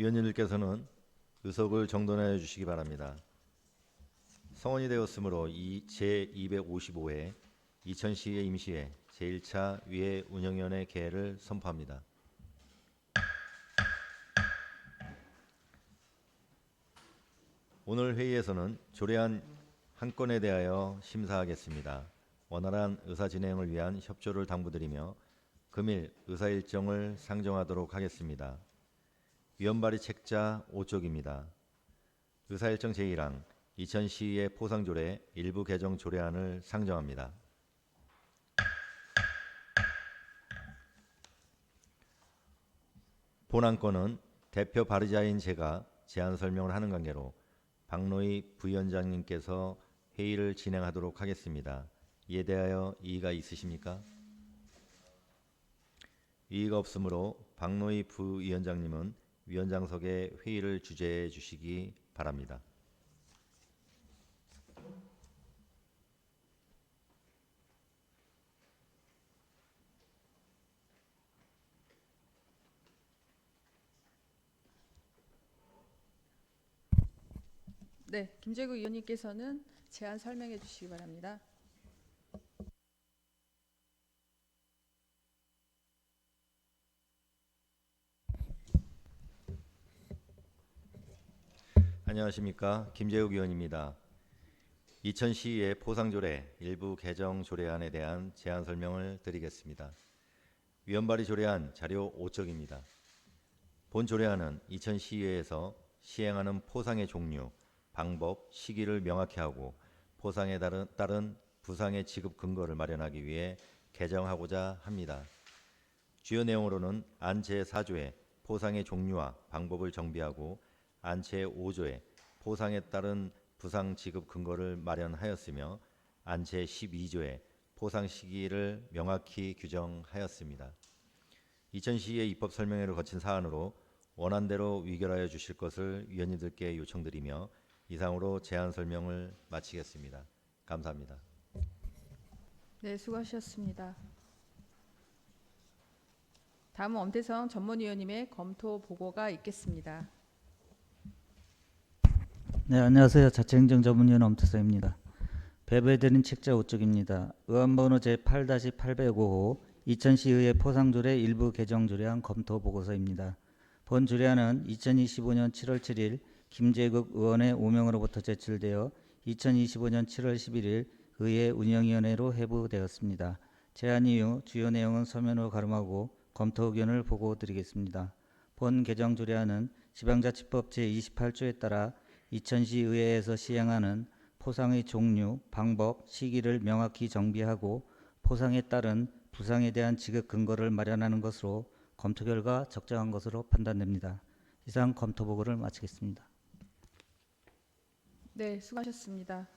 위원님들께서는 의석을 정돈하여 주시기 바랍니다. 성원이 되었으므로 이 제255회 이천시의 임시회 제1차 위회 운영위원회 개회를 선포합니다. 오늘 회의에서는 조례안 한 건에 대하여 심사하겠습니다. 원활한 의사 진행을 위한 협조를 당부드리며 금일 의사 일정을 상정하도록 하겠습니다. 위원 발의 책자 5쪽입니다. 의사 일정 제1항 이천시의 포상조례 일부 개정 조례안을 상정합니다. 본안건은 대표 발의자인 제가 제안 설명을 하는 관계로 박노희 부위원장님께서 회의를 진행하도록 하겠습니다. 이에 대하여 이의가 있으십니까? 이의가 없으므로 박노희 부위원장님은 위원장석에 회의를 주재해 주시기 바랍니다. 네, 김재구 의원님께서는 제안 설명해 주시기 바랍니다. 안녕하십니까 김재욱 의원입니다. 이천시의 포상조례 일부 개정 조례안에 대한 제안 설명을 드리겠습니다. 위원 발의 조례안 자료 5쪽입니다. 본 조례안은 이천시의회에서 시행하는 포상의 종류, 방법, 시기를 명확히 하고 포상에 따른, 따른 부상의 지급 근거를 마련하기 위해 개정하고자 합니다. 주요 내용으로는 안 제4조에 포상의 종류와 방법을 정비하고 안 제5조에 포상에 따른 부상 지급 근거를 마련하였으며 안 제12조에 포상 시기를 명확히 규정하였습니다. 이천시의 입법 설명회를 거친 사안으로 원안대로 위결하여 주실 것을 위원님들께 요청드리며 이상으로 제안 설명을 마치겠습니다. 감사합니다. 네, 수고하셨습니다. 다음은 엄태성 전문위원님의 검토 보고가 있겠습니다. 네, 안녕하세요. 자치행정 전문위원 엄태서입니다. 배부해드린 책자 5쪽입니다. 의안번호 제8-805호 이천시의회 포상조례 일부 개정 조례안 검토 보고서입니다. 본 조례안은 2025년 7월 7일 김재국 의원의 오명으로부터 제출되어 2025년 7월 11일 의회 운영위원회로 회부되었습니다. 제안 이후 주요 내용은 서면으로 가름하고 검토 의견을 보고 드리겠습니다. 본 개정 조례안은 지방자치법 제28조에 따라 이천시 의회에서 시행하는 포상의 종류, 방법, 시기를 명확히 정비하고 포상에 따른 부상에 대한 지급 근거를 마련하는 것으로 검토 결과 적정한 것으로 판단됩니다. 이상 검토 보고를 마치겠습니다. 네, 수고하셨습니다.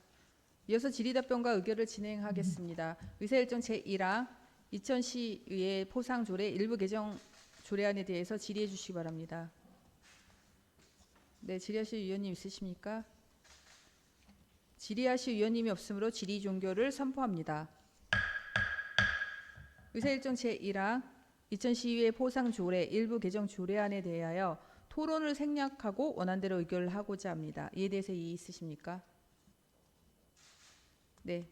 이어서 질의답변과 의결을 진행하겠습니다. 의사일정 제1항 이천시의회 포상조례 일부 개정 조례안에 대해서 질의해 주시기 바랍니다. 네, 질의하실 위원님 있으십니까? 질의하실 위원님이 없으므로 질의 종결을 선포합니다. 의사일정 제1항 이천시의회 포상조례 일부 개정 조례안에 대하여 토론을 생략하고 원안대로 의결을 하고자 합니다. 이에 대해서 이의 있으십니까? 네.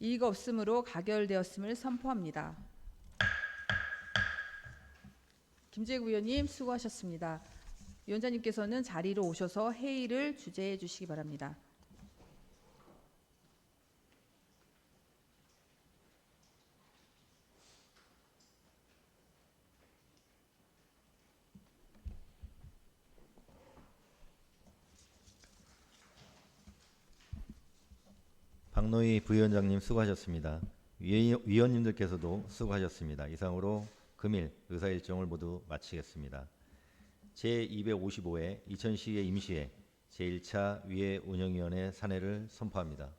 이의가 없으므로 가결되었음을 선포합니다. 김재구 의원님 수고하셨습니다. 위원장님께서는 자리로 오셔서 회의를 주재해 주시기 바랍니다. 박노희 부위원장님 수고하셨습니다. 위- 위원님들께서도 수고하셨습니다. 이상으로 금일 의사 일정을 모두 마치겠습니다. 제255회 이천시의 임시회 제1차 위회 운영위원회 사내를 선포합니다.